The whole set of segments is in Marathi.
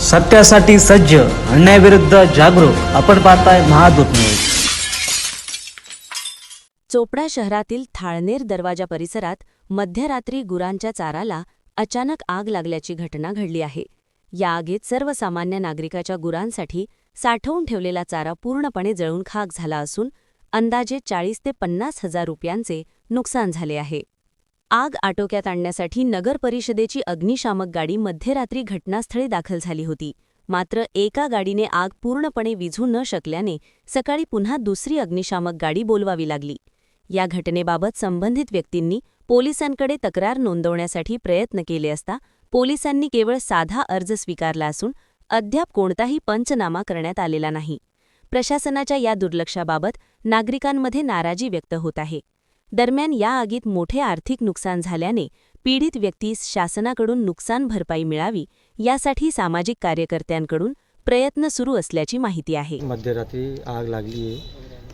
सत्यासाठी सज्ज अन्यायाविरुद्ध जागरूक आपण पाहताय महादूत न्यूज. चोपडा शहरातील थाळनेर दरवाजा परिसरात मध्यरात्री गुरांच्या चाराला अचानक आग लागल्याची घटना घडली आहे. या आगीत सर्वसामान्य नागरिकाच्या गुरांसाठी साठवून ठेवलेला चारा पूर्णपणे जळून खाक झाला असून अंदाजे चाळीस ते पन्नास हजार रुपयांचे नुकसान झाले आहे. आग आटोक्यात आणण्यासाठी नगर परिषदेची अग्निशामक गाडी मध्यरात्री घटनास्थळी दाखल झाली होती. मात्र एका गाडीने आग पूर्णपणे विझू न शकल्याने सकाळी पुन्हा दुसरी अग्निशामक गाडी बोलवावी लागली. या घटनेबाबत संबंधित व्यक्तींनी पोलिसांकडे तक्रार नोंदवण्यासाठी प्रयत्न केले असता पोलिसांनी केवळ साधा अर्ज स्वीकारला असून अद्याप कोणताही पंचनामा करण्यात आलेला नाही. प्रशासनाच्या या दुर्लक्षाबाबत नागरिकांमध्ये नाराजी व्यक्त होत आहे. दरम्यान या आगीत मोठे आर्थिक नुकसान झाल्याने पीडित व्यक्तीस शासनाकडून नुकसान भरपाई मिळावी यासाठी सामाजिक कार्यकर्त्यांकडून प्रयत्न सुरू असल्याची माहिती आहे. मध्यरात्री आग लागली आहे.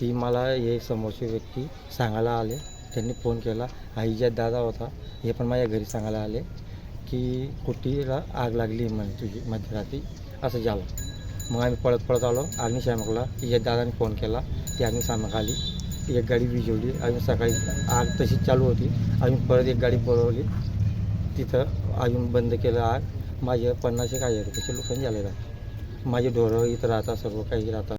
ती मला हे समोरचे व्यक्ती सांगायला आले. त्यांनी फोन केला. आईच्या दादा होता हे पण माझ्या घरी सांगायला आले की कुटीला आग लागली आहे? म्हणे तुझी मध्यरात्री. असं झालं. मग आम्ही पळत पळत आलो. अग्निशामकला तिच्या दादाने फोन केला ती अग्निशामक आली. एक गाडी विजवली आम्ही सकाळी आग तशीच चालू होती. आम्ही परत एक गाडी बोलवली. तिथं आम्ही बंद केलं आग. माझे पन्नास एक हजार रुपयाचे नुकसान झालेलं आहे. माझे ढोरं इथं राहतात सर्व काही राहतात.